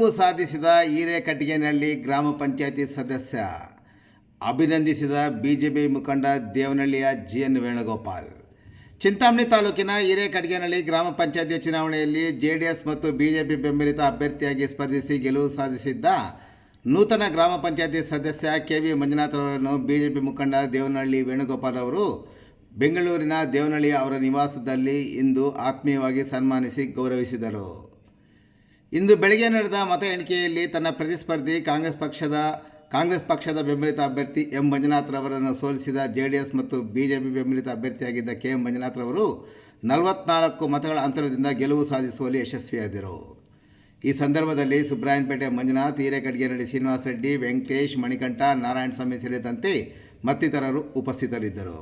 ಗೆಲುವು ಸಾಧಿಸಿದ ಹಿರೇಕಟ್ಟಿಗೆನಹಳ್ಳಿ ಗ್ರಾಮ ಪಂಚಾಯತಿ ಸದಸ್ಯ, ಅಭಿನಂದಿಸಿದ ಬಿಜೆಪಿ ಮುಖಂಡ ದೇವನಹಳ್ಳಿಯ ಜಿ ಎನ್ ವೇಣುಗೋಪಾಲ್. ಚಿಂತಾಮಣಿ ತಾಲೂಕಿನ ಹಿರೇಕಟ್ಟಿಗೆನಹಳ್ಳಿ ಗ್ರಾಮ ಪಂಚಾಯತಿ ಚುನಾವಣೆಯಲ್ಲಿ ಜೆಡಿಎಸ್ ಮತ್ತು ಬಿಜೆಪಿ ಬೆಂಬಲಿತ ಅಭ್ಯರ್ಥಿಯಾಗಿ ಸ್ಪರ್ಧಿಸಿ ಗೆಲುವು ಸಾಧಿಸಿದ್ದ ನೂತನ ಗ್ರಾಮ ಪಂಚಾಯತಿ ಸದಸ್ಯ ಕೆ ವಿ ಮಂಜುನಾಥರವರನ್ನು ಬಿಜೆಪಿ ಮುಖಂಡ ದೇವನಹಳ್ಳಿ ವೇಣುಗೋಪಾಲ್ ಅವರು ಬೆಂಗಳೂರಿನ ದೇವನಹಳ್ಳಿ ಅವರ ನಿವಾಸದಲ್ಲಿ ಇಂದು ಆತ್ಮೀಯವಾಗಿ ಸನ್ಮಾನಿಸಿ ಗೌರವಿಸಿದರು. ಇಂದು ಬೆಳಗ್ಗೆ ನಡೆದ ಮತ ಎಣಿಕೆಯಲ್ಲಿ ತನ್ನ ಪ್ರತಿಸ್ಪರ್ಧಿ ಕಾಂಗ್ರೆಸ್ ಪಕ್ಷದ ಕಾಂಗ್ರೆಸ್ ಪಕ್ಷದ ಬೆಂಬಲಿತ ಅಭ್ಯರ್ಥಿ ಎಂ. ಮಂಜುನಾಥ್ರವರನ್ನು ಸೋಲಿಸಿದ ಜೆಡಿಎಸ್ ಮತ್ತು ಬಿಜೆಪಿ ಬೆಂಬಲಿತ ಅಭ್ಯರ್ಥಿಯಾಗಿದ್ದ ಕೆ. ಎಂ ಮಂಜುನಾಥ್ರವರು ನಲವತ್ನಾಲ್ಕು ಮತಗಳ ಅಂತರದಿಂದ ಗೆಲುವು ಸಾಧಿಸುವಲ್ಲಿ ಯಶಸ್ವಿಯಾದರು. ಈ ಸಂದರ್ಭದಲ್ಲಿ ಸುಬ್ರಾಯನ್ಪೇಟೆ ಮಂಜುನಾಥ್ ಹಿರೇಕಡ್ಗೆನಹಳ್ಳಿ ಶ್ರೀನಿವಾಸ ರೆಡ್ಡಿ, ವೆಂಕಟೇಶ್, ಮಣಿಕಂಠ ನಾರಾಯಣಸ್ವಾಮಿ ಸೇರಿದಂತೆ ಮತ್ತಿತರರು ಉಪಸ್ಥಿತರಿದ್ದರು.